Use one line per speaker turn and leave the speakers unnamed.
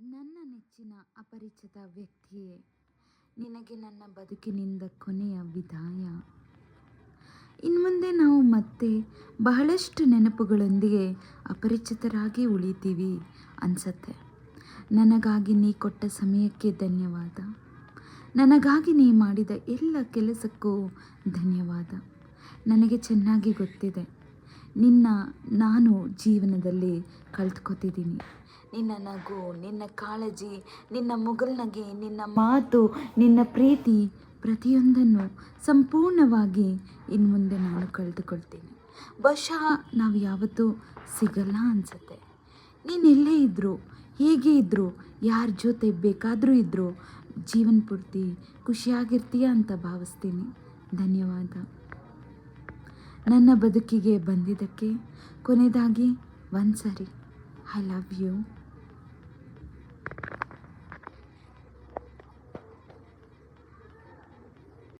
ನನ್ನ ನೆಚ್ಚಿನ ಅಪರಿಚಿತ ವ್ಯಕ್ತಿಯೇ. ನಿನಗೆ ನನ್ನ ಬದುಕಿನಿಂದ ಕೊನೆಯ ವಿದಾಯ. ಇನ್ಮುಂದೆ ನಾವು ಮತ್ತೆ ಬಹಳಷ್ಟು ನೆನಪುಗಳೊಂದಿಗೆ ಅಪರಿಚಿತರಾಗಿ ಉಳಿತೀವಿ ಅನ್ಸತ್ತೆ. ನನಗಾಗಿ ನೀ ಕೊಟ್ಟ ಸಮಯಕ್ಕೆ ಧನ್ಯವಾದ. ನನಗಾಗಿ ನೀ ಮಾಡಿದ ಎಲ್ಲ ಕೆಲಸಕ್ಕೂ ಧನ್ಯವಾದ. ನನಗೆ ಚೆನ್ನಾಗಿ ಗೊತ್ತಿದೆ. ನಿನ್ನ ನಾನು ಜೀವನದಲ್ಲಿ ಕಳೆದುಕೊತಿದ್ದೀನಿ. ನಿನ್ನ ನಗು, ನಿನ್ನ ಕಾಳಜಿ, ನಿನ್ನ ಮುಗುಳ್ನಗೆ ನಿನ್ನ ಮಾತು, ನಿನ್ನ ಪ್ರೀತಿ ಪ್ರತಿಯೊಂದನ್ನು ಸಂಪೂರ್ಣವಾಗಿ ಇನ್ನು ಮುಂದೆ ನಾನು ಕಳೆದುಕೊಳ್ತೀನಿ. ಬಹುಶಃ ನಾವು ಯಾವತ್ತೂ ಸಿಗಲ್ಲ ಅನಿಸುತ್ತೆ. ನೀನು ಎಲ್ಲೇ ಇದ್ದರೂ ಹೇಗೆ ಇದ್ದರೂ ಯಾರ ಜೊತೆ ಬೇಕಾದರೂ ಇದ್ದರೂ ಜೀವನ ಪೂರ್ತಿ ಖುಷಿಯಾಗಿರ್ತೀಯ ಅಂತ ಭಾವಿಸ್ತೀನಿ. ಧನ್ಯವಾದ. ನನ್ನ ಬದುಕಿಗೆ ಬಂದಿದ್ದಕ್ಕೆ ಕೊನೆಯದಾಗಿ ಒಂದು ಸರಿ ಐ ಲವ್ ಯು